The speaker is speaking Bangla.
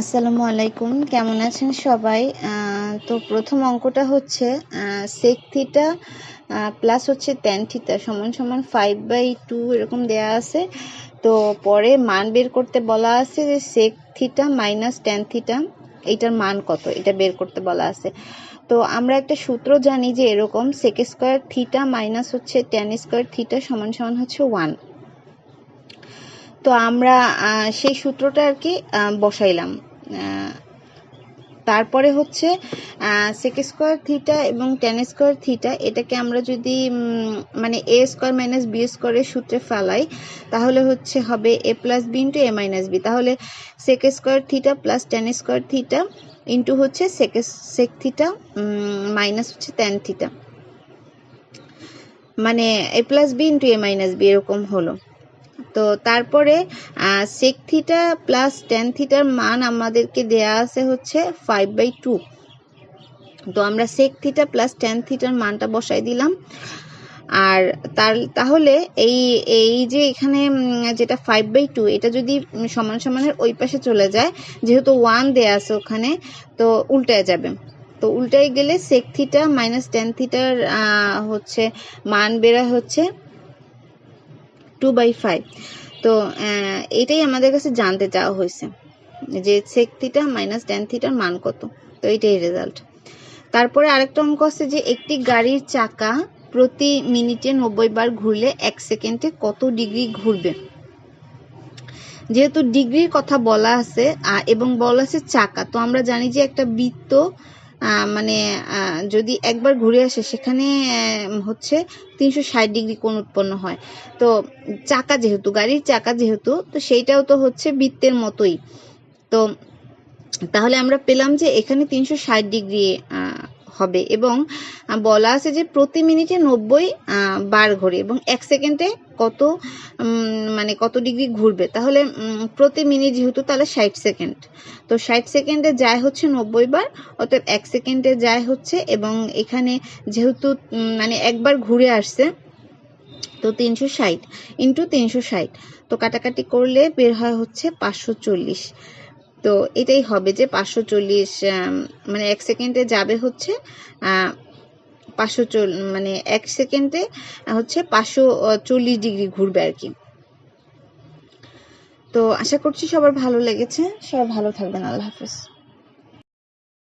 আসসালামু আলাইকুম, কেমন আছেন সবাই? তো প্রথম অঙ্কটা হচ্ছে সেক থিটা প্লাস হচ্ছে টেন থিটা সমান সমান ফাইভ বাই টু এরকম দেয়া আছে। তো পরে মান বের করতে বলা আছে যে sec theta minus tan theta এইটার মান কত? এটা বের করতে বলা আছে। তো আমরা একটা সূত্র জানি যে এরকম সেক স্কোয়ার থিটা মাইনাস হচ্ছে টেন স্কোয়ার থিটা সমান সমান হচ্ছে ওয়ান তো আমরা সেই সূত্রটা আর কি বসাইলাম। তারপরে হচ্ছে সেক স্কোয়ার থিটা এবং টেন স্কোয়ার থিটা এটাকে আমরা যদি মানে এ স্কোয়ার মাইনাস বি স্কোয়ারের সূত্রে ফেলাই, তাহলে হচ্ছে হবে A plus B into A minus B তাহলে sec square theta plus tan square theta into হচ্ছে সেক সেক থিটা মাইনাস হচ্ছে টেন থিটা মানে A plus B into A minus B এরকম হলো। তো তারপরে সেক থিটা প্লাস টেন থিটার মান আমাদেরকে দেয়া আছে হচ্ছে ফাইভ বাই টু তো আমরা সেক থিটা প্লাস টেন থিটার মানটা বসাই দিলাম। আর তার, তাহলে এই এই যে এখানে যেটা ফাইভ বাই টু এটা যদি সমান সমানের ওই পাশে চলে যায়, যেহেতু ওয়ান দেয়া আছে ওখানে, তো উল্টায় যাবে। তো উল্টায় গেলে সেক থিটা মাইনাস টেন থিটার হচ্ছে মান বেরা হচ্ছে টু বাই ফাইভ তো এটাই আমাদের কাছে জানতে চাওয়া হয়েছে, যে সেক থিটা মাইনাস টেন থিটার মান কত। তো এইটাই রেজাল্ট তারপরে আরেকটা অঙ্ক আছে যে একটি গাড়ির চাকা প্রতি মিনিটে নব্বই বার ঘুরলে এক সেকেন্ডে কত ডিগ্রি ঘুরবে? যেহেতু ডিগ্রির কথা বলা আছে এবং বলা আছে চাকা, তো আমরা জানি যে একটা বৃত্ত মানে যদি একবার ঘুরে আসে, সেখানে হচ্ছে তিনশো ষাট ডিগ্রি কোণ উৎপন্ন হয়। তো চাকা যেহেতু, গাড়ির চাকা যেহেতু, তো সেইটাও তো হচ্ছে বৃত্তের মতোই। তো তাহলে আমরা পেলাম যে এখানে তিনশো ষাট ডিগ্রি হবে এবং বলা আছে যে প্রতি মিনিটে নব্বই বার ঘোরে এবং এক সেকেন্ডে কত মানে কত ডিগ্রি ঘুরবে? তাহলে প্রতি মিনিট যেহেতু তাহলে ষাট সেকেন্ড। তো ষাট সেকেন্ডে যায় হচ্ছে নব্বই বার, অতএব এক সেকেন্ডে যায় হচ্ছে এবং এখানে যেহেতু মানে একবার ঘুরে আসছে, তো তিনশো ষাট ইন্টু তিনশো ষাট। তো কাটাকাটি করলে বের হয় হচ্ছে পাঁচশো চল্লিশ। তো এটাই হবে যে পাঁচশো চল্লিশ মানে এক সেকেন্ডে যাবে হচ্ছে পাঁচশো মানে এক সেকেন্ডে হচ্ছে পাঁচশো চল্লিশ ডিগ্রি ঘুরবে আর কি। তো আশা করছি সবার ভালো লেগেছে। সবাই ভালো থাকবেন। আল্লাহ হাফেজ।